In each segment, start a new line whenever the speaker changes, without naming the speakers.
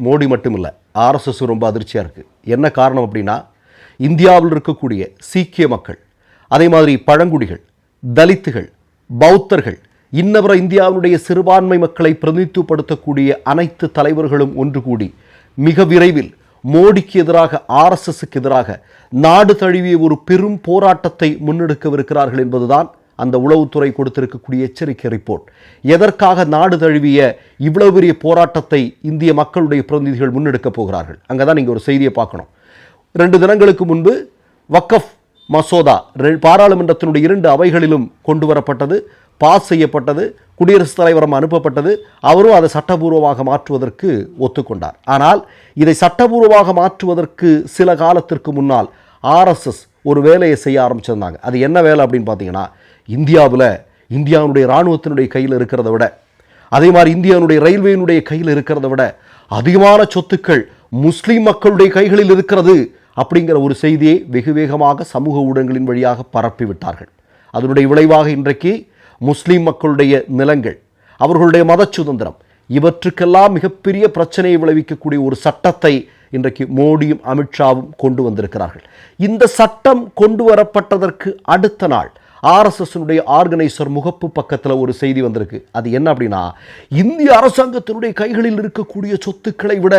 மோடி மட்டும் இல்லை ஆர்எஸ்எஸ் ரொம்ப அதிர்ச்சியாக இருக்குது என்ன காரணம் அப்படின்னா இந்தியாவில் இருக்கக்கூடிய சீக்கிய மக்கள் அதே மாதிரி பழங்குடிகள் தலித்துகள் பௌத்தர்கள் இன்னவர இந்தியாவினுடைய சிறுபான்மை மக்களை பிரதிநிதித்துவப்படுத்தக்கூடிய அனைத்து தலைவர்களும் ஒன்று கூடி மிக விரைவில் மோடிக்கு எதிராக ஆர்எஸ்எஸ்க்கு எதிராக நாடு தழுவிய ஒரு பெரும் போராட்டத்தை முன்னெடுக்கவிருக்கிறார்கள் என்பதுதான் அந்த உளவுத்துறை கொடுத்திருக்கக்கூடிய எச்சரிக்கை ரிப்போர்ட் எதற்காக நாடு தழுவிய இவ்வளவு பெரிய போராட்டத்தை இந்திய மக்களுடைய பிரதிநிதிகள் முன்னெடுக்கப் போகிறார்கள்? அங்கே தான் நீங்கள் ஒரு செய்தியை பார்க்கணும். ரெண்டு தினங்களுக்கு முன்பு வக்கஃப் மசோதா ரெ- பாராளுமன்றத்தினுடைய இரண்டு அவைகளிலும் கொண்டு வரப்பட்டது பாஸ் செய்யப்பட்டது குடியரசுத் தலைவரம் அனுப்பப்பட்டது. அவரும் அதை சட்டபூர்வமாக மாற்றுவதற்கு ஒத்துக்கொண்டார். ஆனால் இதை சட்டபூர்வமாக மாற்றுவதற்கு சில காலத்திற்கு முன்னால் ஆர்எஸ்எஸ் ஒரு வேலையை செய்ய ஆரம்பிச்சிருந்தாங்க. அது என்ன வேலை அப்படின்னு பார்த்தீங்கன்னா இந்தியாவில் இந்தியாவுடைய இராணுவத்தினுடைய கையில் இருக்கிறத விட அதே மாதிரி இந்தியாவுடைய ரயில்வேயினுடைய கையில் இருக்கிறத விட அதிகமான சொத்துக்கள் முஸ்லீம் மக்களுடைய கைகளில் இருக்கிறது அப்படிங்கிற ஒரு செய்தியை வெகு வேகமாக சமூக ஊடகங்களின் வழியாக பரப்பிவிட்டார்கள் அதனுடைய விளைவாக இன்றைக்கு முஸ்லீம் மக்களுடைய நிலங்கள் அவர்களுடைய மத சுதந்திரம் இவற்றுக்கெல்லாம் மிகப்பெரிய பிரச்சனையை விளைவிக்கக்கூடிய ஒரு சட்டத்தை இன்றைக்கு மோடியும் அமித்ஷாவும் கொண்டு வந்திருக்கிறார்கள். இந்த சட்டம் கொண்டு வரப்பட்டதற்கு அடுத்த நாள் ஆர்எஸ்எஸ்னுடைய ஆர்கனைசர் முகப்பு பக்கத்தில் ஒரு செய்தி வந்திருக்கு. அது என்ன அப்படின்னா இந்திய அரசாங்கத்தினுடைய கைகளில் இருக்கக்கூடிய சொத்துக்களை விட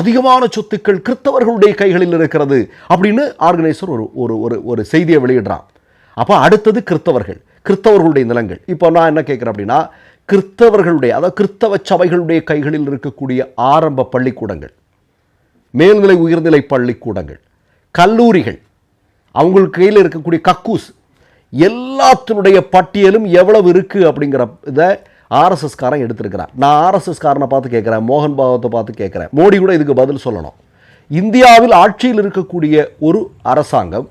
அதிகமான சொத்துக்கள் கிறிஸ்தவர்களுடைய கைகளில் இருக்கிறது அப்படின்னு ஆர்கனைசர் ஒரு ஒரு ஒரு ஒரு செய்தியை வெளியிடுறான். அப்போ அடுத்தது கிறிஸ்தவர்கள் கிறிஸ்தவர்களுடைய நிலங்கள். இப்போ நான் என்ன கேட்குறேன் அப்படின்னா கிறிஸ்தவர்களுடைய அதாவது கிறிஸ்தவ சபைகளுடைய கைகளில் இருக்கக்கூடிய ஆரம்ப பள்ளிக்கூடங்கள் மேல்நிலை உயர்நிலை பள்ளிக்கூடங்கள் கல்லூரிகள் அவங்களுக்கு கையில் இருக்கக்கூடிய கக்கூஸ் எல்லாத்தினுடைய பட்டியலும் எவ்வளவு இருக்குது அப்படிங்கிற இதை ஆர்எஸ்எஸ் காரன் நான் ஆர்எஸ்எஸ் காரனை பார்த்து கேட்குறேன் மோகன் பாகவத்தை பார்த்து கேட்குறேன். மோடி கூட இதுக்கு பதில் சொல்லணும். இந்தியாவில் ஆட்சியில் இருக்கக்கூடிய ஒரு அரசாங்கம்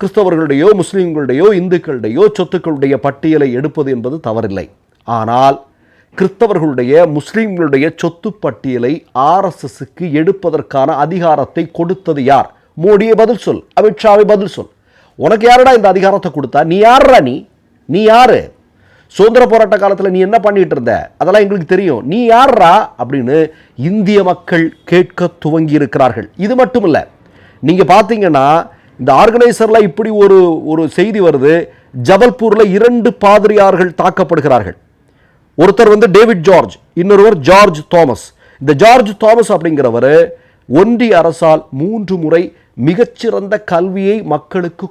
கிறிஸ்தவர்களுடையோ முஸ்லீம்களுடையோ இந்துக்களுடையோ சொத்துக்களுடைய பட்டியலை எடுப்பது என்பது தவறில்லை. ஆனால் கிறிஸ்தவர்களுடைய முஸ்லீம்களுடைய சொத்து பட்டியலை ஆர்எஸ்எஸ்க்கு எடுப்பதற்கான அதிகாரத்தை கொடுத்தது யார்? மோடியை பதில் சொல் அமித்ஷாவை பதில் சொல். உனக்கு யாருடா இந்த அதிகாரத்தை கொடுத்தா? நீ யாருடா நீ? நீ யார்? சுதந்திர போராட்ட காலத்தில் நீ என்ன பண்ணிகிட்டு இருந்த? அதெல்லாம் எங்களுக்கு தெரியும். நீ யாரா அப்படின்னு இந்திய மக்கள் கேட்க துவங்கி இருக்கிறார்கள். இது மட்டும் இல்லை நீங்கள் பார்த்தீங்கன்னா இந்த ஆர்கனைசரில் இப்படி ஒரு ஒரு செய்தி வருது. ஜபல்பூரில் இரண்டு பாதிரியார்கள் தாக்கப்படுகிறார்கள். ஒருத்தர் வந்து டேவிட் ஜார்ஜ் இன்னொருவர் ஜார்ஜ் தாமஸ். இந்த ஜார்ஜ் தாமஸ் அப்படிங்கிறவர் ஒன்றிய அரசால் மூன்று முறை மிகச்சிறந்த கல்வியை மக்களுக்கு